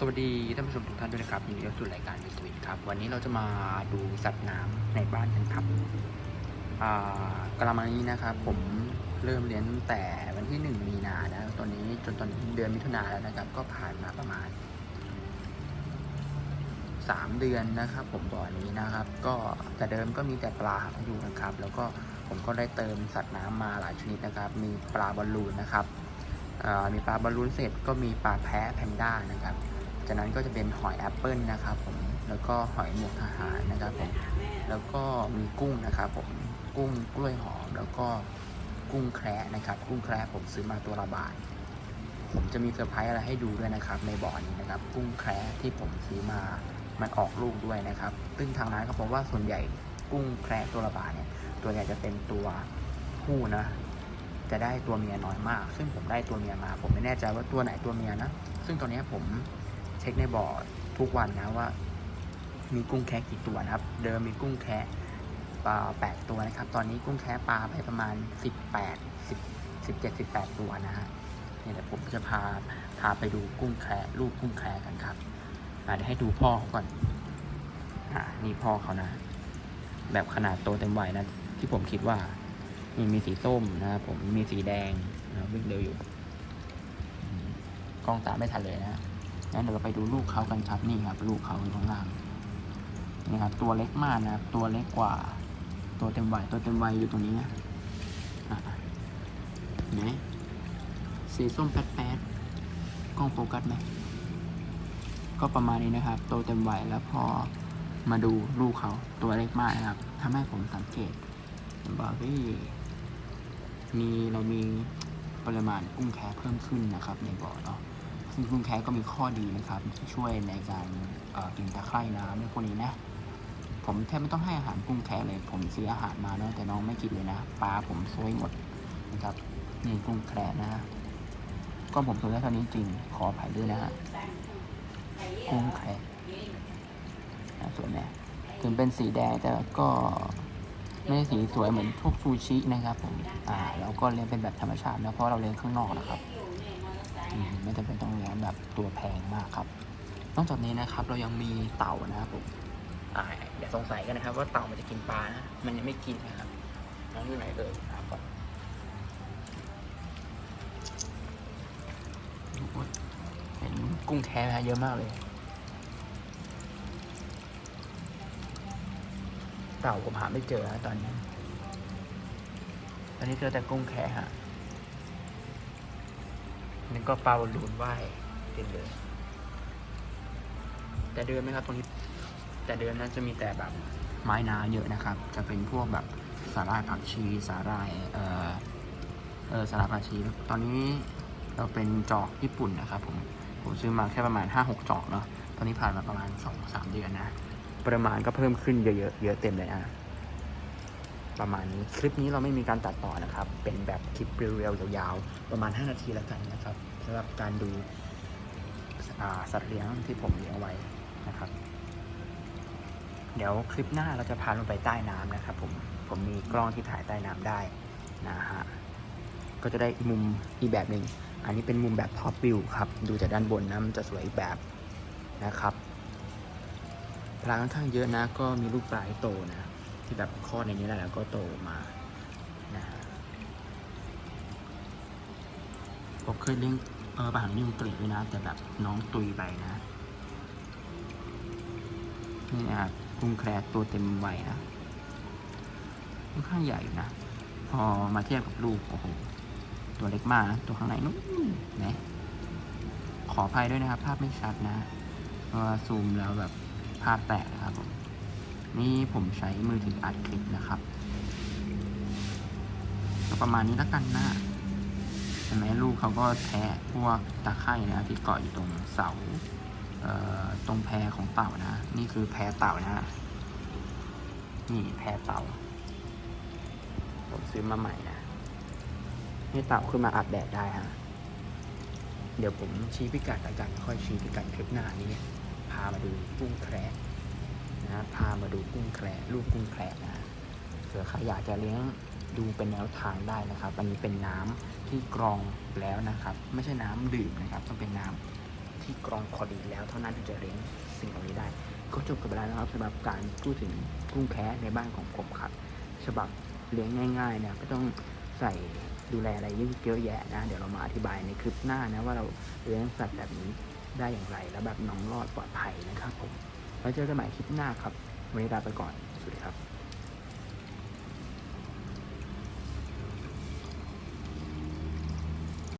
สวัสดีท่านผู้ชมทุกท่านด้วยนะครับยินดีต้อนรับสู่รายการวิสวิตครับ วันนี้เราจะมาดูสัตว์น้ำในบ้านกันครับกระมังนี้นะครับ ผมเริ่มเลี้ยงแต่วันที่หนึ่งมีนานะตอนนี้จนตอนเดือนมิถุนาแล้วนะครับ ก็ผ่านมาประมาณสามเดือนนะครับ ผมบ่อนี้นะครับ ก็แต่เดิมก็มีแต่ปลาอยู่นะครับ แล้วก็ผมก็ได้เติมสัตว์น้ำมาหลายชนิดนะครับ มีปลาบอลลูนนะครับมีปลาบอลลูนเสร็จก็มีปลาแพะแพนด้านะครับ จากนั้นก็จะเป็นหอยแอปเปิลนะครับผม แล้วก็หอยหมวกทหารนะครับผม แล้วก็มีกุ้งนะครับผม กุ้งกล้วยหอม แล้วก็กุ้งแคระนะครับ กุ้งแคระผมซื้อมาตัวละบาท ผมจะมีเซอร์ไพรส์อะไรให้ดูด้วยนะครับ ในบ่อนี้นะครับ กุ้งแคระที่ผมซื้อมา มันออกลูกด้วยนะครับ ซึ่งทางร้านก็บอกว่าส่วนใหญ่กุ้งแคระตัวละบาทเนี่ย ตัวใหญ่จะเป็นตัวผู้นะ จะได้ตัวเมียน้อยมาก ซึ่งผมได้ตัวเมียมา ผมไม่แน่ใจว่าตัวไหนตัวเมียนะ ซึ่งตอนนี้ผม เช็คในบ่อทุกวันนะว่า มีกุ้งแคะกี่ตัวนะครับ เดิมมีกุ้งแคะปลาแปดตัวนะครับ ตอนนี้กุ้งแคะปลาไปประมาณสิบแปดสิบสิบเจ็ดสิบแปดตัวนะฮะเนี่ยเดี๋ยวผมจะพาพาไปดูกุ้งแคะลูกกุ้งแคะกันครับอะเดี๋ยวให้ดูพ่อเขาก่อนอ่านี่พ่อเขานะ แบบขนาดโตเต็มวัยนะ ที่ผมคิดว่านี่มีสีส้มนะครับผมมีสีแดงนะวิ่งเร็วอยู่ กล้องตามไม่ทันเลยนะ ฮะงั้นเดี๋ยวเราไปดูลูกเขากันครับนี่ครับ ลูกเขาอยู่ข้างล่างนี่ครับตัวเล็กมากนะครับ ตัวเล็กกว่า ตัวเต็มวัยตัวเต็มวัยอยู่ตรงนี้นะอะเห็นไหมสีส้มแป๊ดแป๊ดกล้องโฟกัสไหมก็ประมาณนี้นะครับ โตเต็มวัยแล้วพอมาดูลูกเขาตัวเล็กมากนะครับทำให้ผมสังเกตว่าเฮ้ยมีเรามีปริมาณกุ้งแคเพิ่มขึ้นนะครับในบ่อเนาะ ซึ่งกุ้งแคะก็มีข้อดีนะครับที่ช่วยในการกินตะไคร่น้ำในพวกนี้นะผมแทบไม่ต้องให้อาหารกุ้งแคะเลยผมซื้ออาหารมาเนาะแต่น้องไม่กินเลยนะปลาผมซวยหมดนะครับนี่กุ้งแคะนะฮะก็ผมซื้อได้เท่านี้จริงขออภัยด้วยนะฮะกุ้งแคะนะสวยไหมถึงเป็นสีแดงแต่ก็ไม่ได้สีสวยเหมือนพวกซูชินะครับผมอ่าแล้วก็เลี้ยงเป็นแบบธรรมชาตินะเพราะเราเลี้ยงข้างนอกนะครับ อืมไม่จำเป็นต้องเลี้ยงแบบตัวแพงมากครับ นอกจากนี้นะครับ เรายังมีเต่านะครับผมอ่าอย่าสงสัยกันนะครับ ว่าเต่ามันจะกินปลานะมันยังไม่กินนะครับน้องอยู่ไหนเอ่ยครับก่อนเห็นกุ้งแท้นะเยอะมากเลย เต่าผมหาไม่เจอนะตอนนี้ ตอนนี้เจอแต่กุ้งแค่ฮะ นี่ก็ปลาบอลลูนว่ายเต็มเลย แต่เดินไหมครับตรงนี้ แต่เดินนั้นจะมีแต่แบบไม้นาเยอะนะครับ จะเป็นพวกแบบสาหร่ายผักชีสาหร่ายเอ่อเออสาหร่ายผักชี ตอนนี้เราเป็นจอกญี่ปุ่นนะครับผม ผมซื้อมาแค่ประมาณ 5-6 จอกเนาะ ตอนนี้ผ่านมาประมาณ 2-3 เดือนนะ ปริมาณก็เพิ่มขึ้นเยอะๆ เยอะเต็มเลยนะ ประมาณนี้คลิปนี้เราไม่มีการตัดต่อนะครับ เป็นแบบคลิปเรียวๆยาวๆ ประมาณ 5 นาทีแล้วกันนะครับสำหรับการดูอ่าสัตว์เลี้ยงที่ผมเลี้ยงไว้นะครับ เดี๋ยวคลิปหน้าเราจะพาลงไปใต้น้ำนะครับผมผมมีกล้องที่ถ่ายใต้น้ำได้นะฮะก็จะได้มุมอีกแบบหนึ่งอันนี้เป็นมุมแบบท็อปวิวครับ ดูจากด้านบนนะมันจะสวยอีกแบบนะครับปลาค่อนข้างเยอะนะ ก็มีลูกปลาที่โตนะ ที่แบบคลอดในนี้แหละแล้วก็โตมานะฮะผมเคยเลี้ยงเออปลาหางนิวกรีดด้วยนะ แต่แบบน้องตุยไปนะนี่นะครับกุ้งแคร์ตัวเต็มวัยนะค่อนข้างใหญ่อยู่นะ พอมาเทียบกับลูกโอ้โหตัวเล็กมากนะตัวข้างในนู้นนะขออภัยด้วยนะครับ ภาพไม่ชัดนะเพราะว่าซูมแล้วแบบภาพแตกนะครับผม นี่ผมใช้มือถืออัดคลิปนะครับประมาณนี้แล้วกันนะเห็นไหมลูกเขาก็แทะพวกตะไคร่นะที่เกาะอยู่ตรงเสาเตรงแพรของเต่านะ นี่คือแพรเต่านะนี่แพรเต่าผมซื้อมาใหม่นะนี่เต่าขึ้นมาอาบแดดได้ฮะเดี๋ยวผมชี้พิกัดอาจารย์ค่อยชี้พิกัดคลิปหน้านี้ พามาดูกุ้งแคระ นะพามาดูกุ้งแคระลูกกุ้งแคระนะเผื่อใครอยากจะเลี้ยงดูเป็นแนวทางได้นะครับ อันนี้เป็นน้ำที่กรองแล้วนะครับ ไม่ใช่น้ำดื่มนะครับ ต้องเป็นน้ำที่ที่กรองพอดีแล้วเท่านั้นถึงจะเลี้ยงสิ่งเหล่านี้ได้ ก็จบกันไปแล้วนะครับสำหรับการพูดถึงกุ้งแคะในบ้านของผมครับฉบับเลี้ยงง่ายๆเนี่ยก็ต้องใส่ดูแลอะไรเยอะแยะนะ เดี๋ยวเรามาอธิบายในคลิปหน้านะว่าเราเลี้ยงสัตว์แบบนี้ได้อย่างไร แล้วแบบน้องรอดปลอดภัยนะครับผม แล้วเจอกันใหม่คลิปหน้าครับ วันนี้ลาไปก่อน สวัสดีครับ